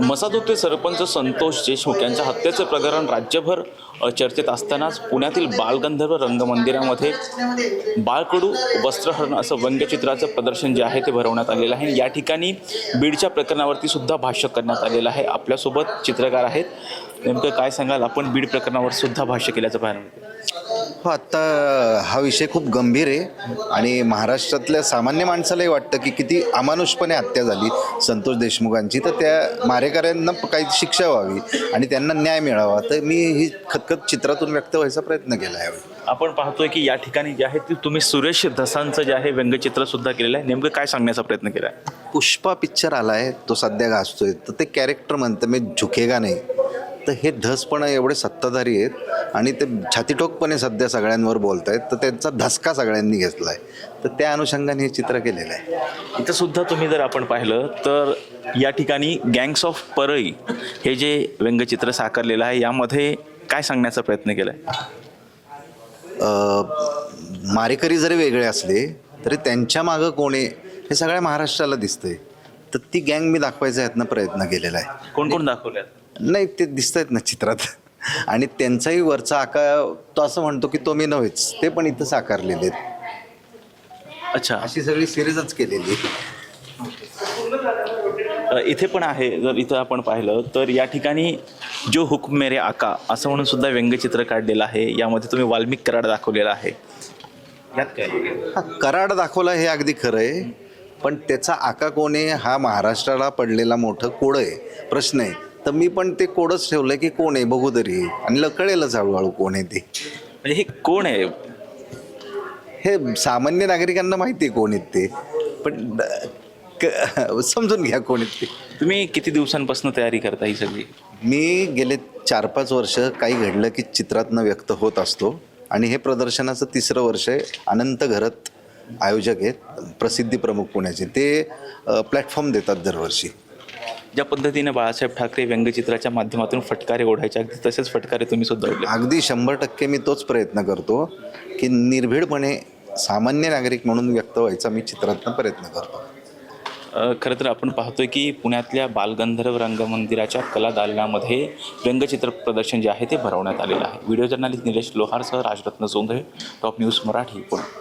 वसाहतोत्ते सरपंच संतोष देशमुख यांच्या हत्येचं प्रकरण राज्यभर चर्चेत असतानाच पुण्यातील बालगंधर्व रंगमंदिरामध्ये बाळकडू वस्त्रहरण असं व्यंगचित्राचं प्रदर्शन जे आहे ते भरवण्यात आलेलं आहे. या ठिकाणी बीडच्या प्रकरणावरती सुद्धा भाष्य करण्यात आलेलं आहे. आपल्यासोबत चित्रकार आहेत. नेमकं काय सांगाल? आपण बीड प्रकरणावर सुद्धा भाष्य केल्याचं पाहायला मिळतं. हो आत्ता हा विषय खूप गंभीर आहे. आणि महाराष्ट्रातल्या सामान्य माणसालाही वाटतं की किती अमानुषपणे हत्या झाली संतोष देशमुखांची. तर त्या मारेकऱ्यांना काही शिक्षा व्हावी आणि त्यांना न्याय मिळावा. तर मी ही खतखत चित्रातून व्यक्त व्हायचा प्रयत्न केला आहे आपण पाहतोय की या ठिकाणी जे आहे ते तुम्ही सुरेश धसांचं जे आहे व्यंगचित्र सुद्धा केलेलं आहे. नेमकं काय सांगण्याचा प्रयत्न केला आहे पुष्पा पिक्चर आलाय तो सध्या गाजतोय तर ते कॅरेक्टर म्हणतं मी झुकेगा नाही. तर हे धसपणा एवढे सत्ताधारी आहेत आणि ते छातीठोकपणे सध्या सगळ्यांवर बोलत आहेत तर त्यांचा धसका सगळ्यांनी घेतला आहे तर त्या अनुषंगाने हे चित्र केलेलं आहे. इथं सुद्धा तुम्ही जर आपण पाहिलं तर या ठिकाणी गँग्स ऑफ परळी हे जे व्यंगचित्र साकारलेलं आहे यामध्ये काय सांगण्याचा प्रयत्न केला आहे मारेकरी जरी वेगळे असले तरी त्यांच्या मागं कोण आहे हे सगळ्या महाराष्ट्राला दिसतंय. तर ती गँग मी दाखवायचा यातनं प्रयत्न केलेला आहे. कोण कोण दाखवल्यात नाही ते दिसत आहेत ना चित्रात. आणि त्यांचाही वरचा आकार तो असं म्हणतो की तो मी नव्हेच ते पण इथं साकारलेले आहेत. अच्छा. अशी सगळी सिरीजच केलेली आहे. अ, इथे पण आहे जर इथं आपण पाहिलं तर या ठिकाणी जो हुक मेरे आका असं म्हणून सुद्धा व्यंगचित्र काढलेलं आहे. यामध्ये तुम्ही वाल्मिक कराड दाखवलेला आहे. यात काय? हा कराड दाखवला हे अगदी खरं आहे. पण त्याचा आका कोण आहे? हा महाराष्ट्राला पडलेला मोठं कोड आहे. प्रश्न आहे. तर मी पण ते कोडच ठेवलंय की कोण आहे बघू तरी. आणि ल- कळेलच हळूहळू कोण आहे ते? म्हणजे हे कोण आहे? हे सामान्य नागरिकांना माहिती आहे कोण आहेत ते. पण अ, क- समजून घ्या कोण आहेत ते. तुम्ही किती दिवसांपासून तयारी करता ही सगळी? मी गेले चार पाच वर्ष काही घडलं की चित्रातनं व्यक्त होत असतो. आणि हे प्रदर्शनाचं तिसरं वर्ष आहे. अनंत घरत आयोजक आहेत प्रसिद्धी प्रमुख पुण्याचे. ते प्लॅटफॉर्म देतात दरवर्षी. ज्या पद्धतीने बाळासाहेब ठाकरे व्यंगचित्राच्या माध्यमातून फटकारे ओढायचे अगदी तसेच फटकारे तुम्ही सुद्धा ओढले अगदी शंभर टक्के मी तोच प्रयत्न करतो की निर्भीडपणे सामान्य नागरिक म्हणून व्यक्त व्हायचा मी चित्रातनं प्रयत्न करतो. खरं तर आपण पाहतोय की पुण्यातल्या बालगंधर्व रंगमंदिराच्या कला दालनामध्ये व्यंगचित्र प्रदर्शन जे आहे ते भरवण्यात आलेलं आहे. व्हिडिओ जर्नलिस्ट निलेश लोहारसह राजरत्न जोंधळे टॉप न्यूज मराठी पुणे.